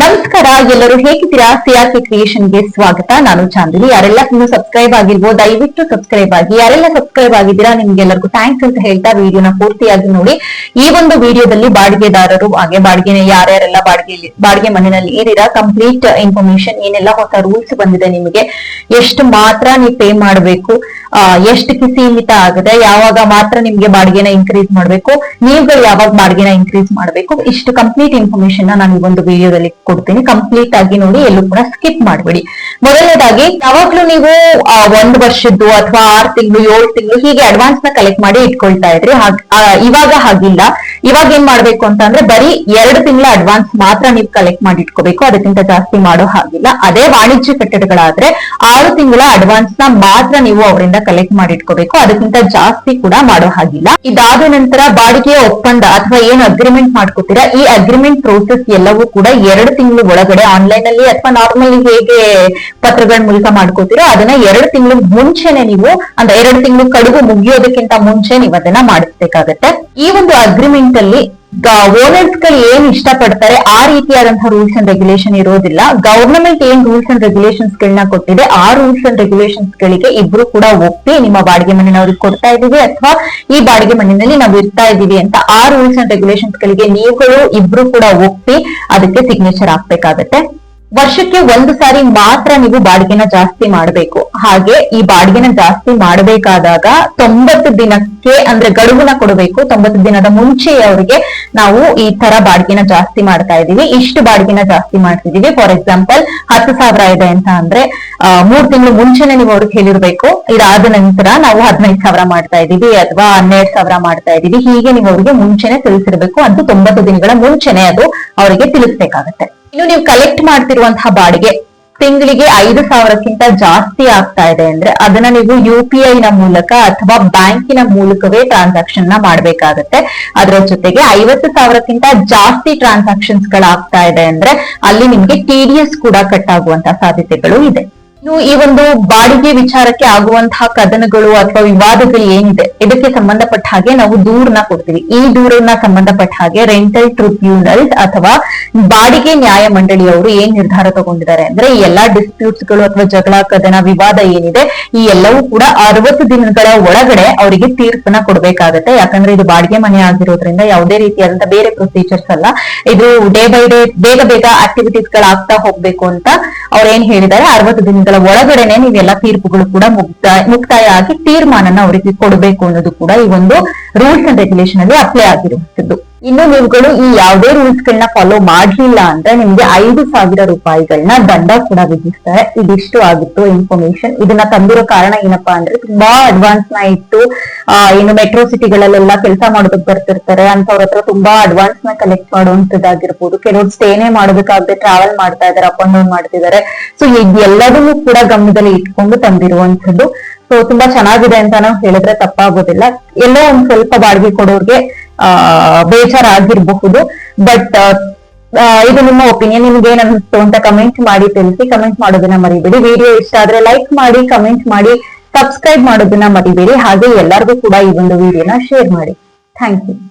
ನಮಸ್ಕಾರ, ಎಲ್ಲರೂ ಹೇಗಿದ್ದೀರಾ? ಸಿಆರ್ಪಿ ಕ್ರಿಯೇಷನ್ಗೆ ಸ್ವಾಗತ. ನಾನು ಚಾಂದಿನಿ. ಯಾರೆಲ್ಲ ಇನ್ನು ಸಬ್ಸ್ಕ್ರೈಬ್ ಆಗಿರ್ಬೋದು ದಯವಿಟ್ಟು ಸಬ್ಸ್ಕ್ರೈಬ್ ಆಗಿ. ಯಾರೆಲ್ಲ ಸಬ್ಸ್ಕ್ರೈಬ್ ಆಗಿದ್ದೀರಾ ನಿಮ್ಗೆಲ್ಲರಿಗೂ ಥ್ಯಾಂಕ್ಸ್ ಅಂತ ಹೇಳ್ತಾ ವಿಡಿಯೋನ ಪೂರ್ತಿಯಾಗಿ ನೋಡಿ. ಈ ಒಂದು ವಿಡಿಯೋದಲ್ಲಿ ಬಾಡಿಗೆದಾರರು, ಹಾಗೆ ಬಾಡಿಗೆನ ಯಾರ್ಯಾರೆಲ್ಲ ಬಾಡಿಗೆ ಬಾಡಿಗೆ ಮನೆಯಲ್ಲಿ ಇದ್ದೀರಾ ಕಂಪ್ಲೀಟ್ ಇನ್ಫಾರ್ಮೇಶನ್ ಏನೆಲ್ಲ ಹೊಸ ರೂಲ್ಸ್ ಬಂದಿದೆ ನಿಮಗೆ, ಎಷ್ಟು ಮಾತ್ರ ನೀವು ಪೇ ಮಾಡಬೇಕು ಎಷ್ಟಕ್ಕೆ ಸೀಮಿತ ಆಗಿದೆ, ಯಾವಾಗ ಮಾತ್ರ ನಿಮ್ಗೆ ಬಾಡಿಗೆನ ಇನ್ಕ್ರೀಸ್ ಮಾಡಬೇಕು, ನೀವುಗಳು ಯಾವಾಗ ಬಾಡಿಗೆನ ಇನ್ಕ್ರೀಸ್ ಮಾಡಬೇಕು, ಇಷ್ಟು ಕಂಪ್ಲೀಟ್ ಇನ್ಫಾರ್ಮೇಶನ್ ನಾನು ಈ ಒಂದು ವಿಡಿಯೋದಲ್ಲಿ ಕೊಡ್ತೀನಿ. ಕಂಪ್ಲೀಟ್ ಆಗಿ ನೋಡಿ ಎಲ್ಲೂ ಕೂಡ ಸ್ಕಿಪ್ ಮಾಡಬೇಡಿ. ಮೊದಲನೇದಾಗಿ, ಯಾವಾಗ್ಲೂ ನೀವು ಒಂದು ವರ್ಷದ್ದು ಅಥವಾ ಆರು ತಿಂಗಳು, ಏಳು ತಿಂಗಳು ಹೀಗೆ ಅಡ್ವಾನ್ಸ್ನ ಕಲೆಕ್ಟ್ ಮಾಡಿ ಇಟ್ಕೊಳ್ತಾ ಇದ್ರಿ. ಇವಾಗ ಹಾಗಿಲ್ಲ. ಇವಾಗ ಏನ್ ಮಾಡ್ಬೇಕು ಅಂತ ಅಂದ್ರೆ ಬರೀ ಎರಡು ತಿಂಗಳ ಅಡ್ವಾನ್ಸ್ ಮಾತ್ರ ನೀವು ಕಲೆಕ್ಟ್ ಮಾಡಿ ಇಟ್ಕೋಬೇಕು. ಅದಕ್ಕಿಂತ ಜಾಸ್ತಿ ಮಾಡೋ ಹಾಗಿಲ್ಲ. ಅದೇ ವಾಣಿಜ್ಯ ಕಟ್ಟಡಗಳಾದ್ರೆ ಆರು ತಿಂಗಳ ಅಡ್ವಾನ್ಸ್ನ ಮಾತ್ರ ನೀವು ಅವರಿಂದ ಕಲೆಕ್ಟ್ ಮಾಡಿ ಇಟ್ಕೋಬೇಕು. ಅದಕ್ಕಿಂತ ಜಾಸ್ತಿ ಕೂಡ ಮಾಡೋ ಹಾಗಿಲ್ಲ. ಇದಾದ ನಂತರ ಬಾಡಿಗೆ ಒಪ್ಪಂದ ಅಥವಾ ಏನು ಅಗ್ರಿಮೆಂಟ್ ಮಾಡ್ಕೋತೀರಾ, ಈ ಅಗ್ರಿಮೆಂಟ್ ಪ್ರೋಸೆಸ್ ಎಲ್ಲವೂ ಕೂಡ ಎರಡು ತಿಂಗಳು ಒಳಗಡೆ ಆನ್ಲೈನ್ ಅಲ್ಲಿ ಅಥವಾ ನಾರ್ಮಲಿ ಹೇಗೆ ಪತ್ರಗಳ ಮೂಲಕ ಮಾಡ್ಕೋತೀರೋ ಅದನ್ನ ಎರಡು ತಿಂಗಳು ಮುಂಚೆನೆ ನೀವು, ಅಂದ್ರೆ ಎರಡು ತಿಂಗಳು ಕಡುಬು ಮುಗಿಯೋದಕ್ಕಿಂತ ಮುಂಚೆ ನೀವು ಅದನ್ನ ಮಾಡಿಸ್ಬೇಕಾಗತ್ತೆ. ಈ ಒಂದು ಅಗ್ರಿಮೆಂಟ್ ಅಲ್ಲಿ ಓನರ್ಸ್ಗಳು ಏನ್ ಇಷ್ಟಪಡ್ತಾರೆ, ಆ ರೀತಿಯಾದಂತಹ ರೂಲ್ಸ್ ಅಂಡ್ ರೆಗ್ಯುಲೇಷನ್ ಇರೋದಿಲ್ಲ. ಗವರ್ನಮೆಂಟ್ ಏನ್ ರೂಲ್ಸ್ ಅಂಡ್ ರೆಗ್ಯುಲೇಷನ್ಸ್ ಗಳನ್ನ ಕೊಟ್ಟಿದೆ, ಆ ರೂಲ್ಸ್ ಅಂಡ್ ರೆಗ್ಯುಲೇಷನ್ಸ್ ಗಳಿಗೆ ಇಬ್ರು ಕೂಡ ಒಪ್ಪಿ ನಿಮ್ಮ ಬಾಡಿಗೆ ಮನೆ ಅವ್ರಿಗೆ ಕೊಡ್ತಾ ಇದೀವಿ ಅಥವಾ ಈ ಬಾಡಿಗೆ ಮನೆಯಲ್ಲಿ ನಾವು ಇರ್ತಾ ಇದೀವಿ ಅಂತ ಆ ರೂಲ್ಸ್ ಅಂಡ್ ರೆಗ್ಯುಲೇಷನ್ಸ್ ಗಳಿಗೆ ನೀವುಗಳು ಇಬ್ರು ಕೂಡ ಒಪ್ಪಿ ಅದಕ್ಕೆ ಸಿಗ್ನೇಚರ್ ಹಾಕ್ಬೇಕಾಗತ್ತೆ. ವರ್ಷಕ್ಕೆ ಒಂದು ಸಾರಿ ಮಾತ್ರ ನೀವು ಬಾಡಿಗೆನ ಜಾಸ್ತಿ ಮಾಡಬೇಕು. ಹಾಗೆ ಈ ಬಾಡಿಗೆನ ಜಾಸ್ತಿ ಮಾಡಬೇಕಾದಾಗ ತೊಂಬತ್ತು ದಿನಕ್ಕೆ ಅಂದ್ರೆ ಗಡುವನ್ನ ಕೊಡಬೇಕು. ತೊಂಬತ್ತು ದಿನದ ಮುಂಚೆ ಅವರಿಗೆ ನಾವು ಈ ತರ ಬಾಡಿಗೆನ ಜಾಸ್ತಿ ಮಾಡ್ತಾ ಇದೀವಿ ಇಷ್ಟು ಬಾಡಿಗೆನ ಜಾಸ್ತಿ ಮಾಡ್ತಿದೀವಿ ಫಾರ್ ಎಕ್ಸಾಂಪಲ್ ಹತ್ತು ಸಾವಿರ ಇದೆ ಅಂತ ಅಂದ್ರೆ ಮೂರ್ ತಿಂಗಳು ಮುಂಚೆನೆ ನೀವು ಅವ್ರಿಗೆ ಹೇಳಿರ್ಬೇಕು. ಇದಾದ ನಂತರ ನಾವು ಹದಿನೈದು ಸಾವಿರ ಮಾಡ್ತಾ ಇದೀವಿ ಅಥವಾ ಹನ್ನೆರಡು ಸಾವಿರ ಮಾಡ್ತಾ ಇದೀವಿ ಹೀಗೆ ನೀವು ಅವರಿಗೆ ಮುಂಚೆನೆ ತಿಳಿಸಿರ್ಬೇಕು. ಅದು ತೊಂಬತ್ತು ದಿನಗಳ ಮುಂಚೆನೆ ಅದು ಅವರಿಗೆ ತಿಳಿಸ್ಬೇಕಾಗತ್ತೆ. ಇನ್ನು ನೀವು ಕಲೆಕ್ಟ್ ಮಾಡ್ತಿರುವಂತಹ ಬಾಡಿಗೆ ತಿಂಗಳಿಗೆ ಐದು ಸಾವಿರಕ್ಕಿಂತ ಜಾಸ್ತಿ ಆಗ್ತಾ ಇದೆ ಅಂದ್ರೆ ಅದನ್ನ ನೀವು ಯು ಪಿ ಐ ನ ಮೂಲಕ ಅಥವಾ ಬ್ಯಾಂಕಿನ ಮೂಲಕವೇ ಟ್ರಾನ್ಸಾಕ್ಷನ್ನ ಮಾಡ್ಬೇಕಾಗತ್ತೆ. ಅದರ ಜೊತೆಗೆ ಐವತ್ತು ಸಾವಿರಕ್ಕಿಂತ ಜಾಸ್ತಿ ಟ್ರಾನ್ಸಾಕ್ಷನ್ಸ್ ಗಳಾಗ್ತಾ ಇದೆ ಅಂದ್ರೆ ಅಲ್ಲಿ ನಿಮ್ಗೆ ಟಿ ಡಿ ಎಸ್ ಕೂಡ ಕಟ್ ಆಗುವಂತ ಸಾಧ್ಯತೆಗಳು ಇದೆ. ಇನ್ನು ಈ ಒಂದು ಬಾಡಿಗೆ ವಿಚಾರಕ್ಕೆ ಆಗುವಂತಹ ಕದನಗಳು ಅಥವಾ ವಿವಾದಗಳು ಏನಿದೆ, ಇದಕ್ಕೆ ಸಂಬಂಧಪಟ್ಟ ಹಾಗೆ ನಾವು ದೂರನ್ನ ಕೊಡ್ತೀವಿ. ಈ ದೂರನ್ನ ಸಂಬಂಧಪಟ್ಟ ಹಾಗೆ ರೆಂಟಲ್ ಟ್ರಿಬ್ಯೂನಲ್ ಅಥವಾ ಬಾಡಿಗೆ ನ್ಯಾಯ ಮಂಡಳಿಯವರು ಏನ್ ನಿರ್ಧಾರ ತಗೊಂಡಿದ್ದಾರೆ ಅಂದ್ರೆ ಈ ಎಲ್ಲಾ ಡಿಸ್ಪ್ಯೂಟ್ಸ್ಗಳು ಅಥವಾ ಜಗಳ, ಕದನ, ವಿವಾದ ಏನಿದೆ, ಈ ಎಲ್ಲವೂ ಕೂಡ ಅರವತ್ತು ದಿನಗಳ ಒಳಗಡೆ ಅವರಿಗೆ ತೀರ್ಪನ್ನ ಕೊಡ್ಬೇಕಾಗತ್ತೆ. ಯಾಕಂದ್ರೆ ಇದು ಬಾಡಿಗೆ ಮನೆ ಆಗಿರೋದ್ರಿಂದ ಯಾವುದೇ ರೀತಿಯಾದಂತಹ ಬೇರೆ ಪ್ರೊಸೀಜರ್ಸ್ ಅಲ್ಲ. ಇದು ಡೇ ಬೈ ಡೇ ಬೇಗ ಬೇಗ ಆಕ್ಟಿವಿಟೀಸ್ ಗಳಾಗ್ತಾ ಹೋಗ್ಬೇಕು ಅಂತ ಅವ್ರು ಏನ್ ಹೇಳಿದ್ದಾರೆ. ಅರವತ್ತು ದಿನಗಳ ಒಳಗಡೆನೆ ನೀವೆಲ್ಲ ತೀರ್ಪುಗಳು ಕೂಡ ಮುಕ್ತಾಯ ಮುಕ್ತಾಯ ಆಗಿ ತೀರ್ಮಾನನ ಅವರಿಗೆ ಕೊಡಬೇಕು ಅನ್ನೋದು ಕೂಡ ಈ ಒಂದು ರೂಲ್ಸ್ ಅಂಡ್ ರೆಗ್ಯುಲೇಷನ್ ಅಲ್ಲಿ ಅಪ್ಲೈ ಆಗಿರುವಂತದ್ದು ಇನ್ನು ನೀವುಗಳು ಈ ಯಾವುದೇ ರೂಲ್ಸ್ ಗಳನ್ನ ಫಾಲೋ ಮಾಡ್ಲಿಲ್ಲ ಅಂದ್ರೆ ನಿಮ್ಗೆ ಐದು ಸಾವಿರ ರೂಪಾಯಿಗಳನ್ನ ದಂಡ ಕೂಡ ವಿಧಿಸ್ತಾರೆ. ಇದಿಷ್ಟು ಆಗಿತ್ತು ಇನ್ಫಾರ್ಮೇಶನ್ ಇದನ್ನ ತಂದಿರೋ ಕಾರಣ ಏನಪ್ಪಾ ಅಂದ್ರೆ ತುಂಬಾ ಅಡ್ವಾನ್ಸ್ನ ಇಟ್ಟು ಏನು ಮೆಟ್ರೋ ಸಿಟಿಗಳಲ್ಲೆಲ್ಲ ಕೆಲಸ ಮಾಡೋದಕ್ಕೆ ಬರ್ತಿರ್ತಾರೆ. ಅಂತವ್ರ ಹತ್ರ ತುಂಬಾ ಅಡ್ವಾನ್ಸ್ನ ಕಲೆಕ್ಟ್ ಮಾಡುವಂತದ್ದಾಗಿರ್ಬೋದು ಕೆಲವ್ರು ಸ್ಟೇನೇ ಮಾಡೋದಕ್ಕಾಗದೆ ಟ್ರಾವೆಲ್ ಮಾಡ್ತಾ ಇದಾರೆ ಅಪ್ ಅಂಡ್ ಡೌನ್ ಮಾಡ್ತಿದ್ದಾರೆ ಸೊ ಇದೆಲ್ಲದನ್ನು ಕೂಡ ಗಮನದಲ್ಲಿ ಇಟ್ಕೊಂಡು ತಂದಿರುವಂತದ್ದು ಸೊ ತುಂಬಾ ಚೆನ್ನಾಗಿದೆ ಅಂತ ನಾವು ಹೇಳಿದ್ರೆ ತಪ್ಪಾಗೋದಿಲ್ಲ. ಎಲ್ಲೋ ಒಂದ್ ಸ್ವಲ್ಪ ಬಾಡಿಗೆ ಕೊಡೋರ್ಗೆ, ಆ, ಬೇಜಾರಾಗಿರ್ಬಹುದು. ಬಟ್ ಇದು ನಿಮ್ಮ ಒಪಿನಿಯನ್ ನಿಮ್ಗೆ ಏನ್ ಅನಿಸ್ತು ಅಂತ ಕಮೆಂಟ್ ಮಾಡಿ, ತಿಳಿಸಿ. ಕಮೆಂಟ್ ಮಾಡೋದನ್ನ ಮರಿಬೇಡಿ. ವಿಡಿಯೋ ಇಷ್ಟ ಆದ್ರೆ ಲೈಕ್ ಮಾಡಿ ಕಮೆಂಟ್ ಮಾಡಿ ಸಬ್ಸ್ಕ್ರೈಬ್ ಮಾಡೋದನ್ನ ಮರಿಬೇಡಿ. ಹಾಗೆ ಎಲ್ಲರಿಗೂ ಕೂಡ ಈ ಒಂದು ವಿಡಿಯೋನ ಶೇರ್ ಮಾಡಿ. Thank you